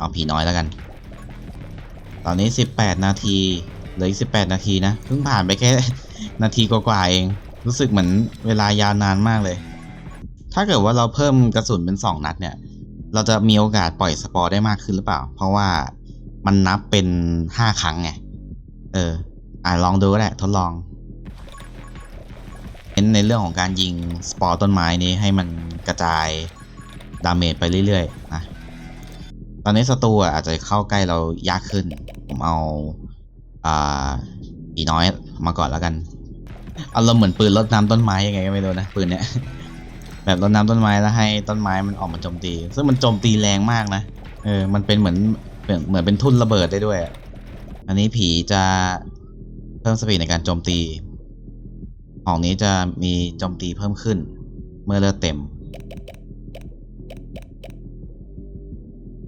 เอาผีน้อยแล้วกัน ตอนนี้ 18 นาทีเหลืออีก18 นาทีนะเพิ่งผ่านไปแค่นาทีกว่าๆเอง รู้สึกเหมือนเวลายาวนานมากเลย ถ้าเกิดว่าเราเพิ่มกระสุนเป็น 2 นัดเนี่ย เราจะมีโอกาสปล่อยสปอร์ได้มากขึ้นหรือเปล่า เพราะว่ามันนับเป็น 5 ครั้งไง เออ อ่าลองดูก็ได้ทดลองเน้นในเรื่องของการยิงสปอร์ต้นไม้นี้ให้มันกระจายดาเมจไปเรื่อยๆนะ ตอนนี้ศัตรูอาจจะเข้าใกล้เรายากขึ้น ผมเอาอ่าอีน้อยมาก่อนแล้วกันเอาเราเหมือนปืนลดน้ำต้นไม้ยังไงก็ไม่รู้นะปืนเนี้ยแบบรดน้ำต้นไม้แล้วให้ต้นไม้มันออกมาโจมตี ซึ่งมันโจมตีแรงมากนะเออมันเป็นเหมือนเหมือนเป็นทุ่นระเบิดได้ด้วยอะอันนี้ผีจะเพิ่มสปีดในการโจมตี ของนี้จะมีโจมตีเพิ่มขึ้น เมื่อเลือดเต็ม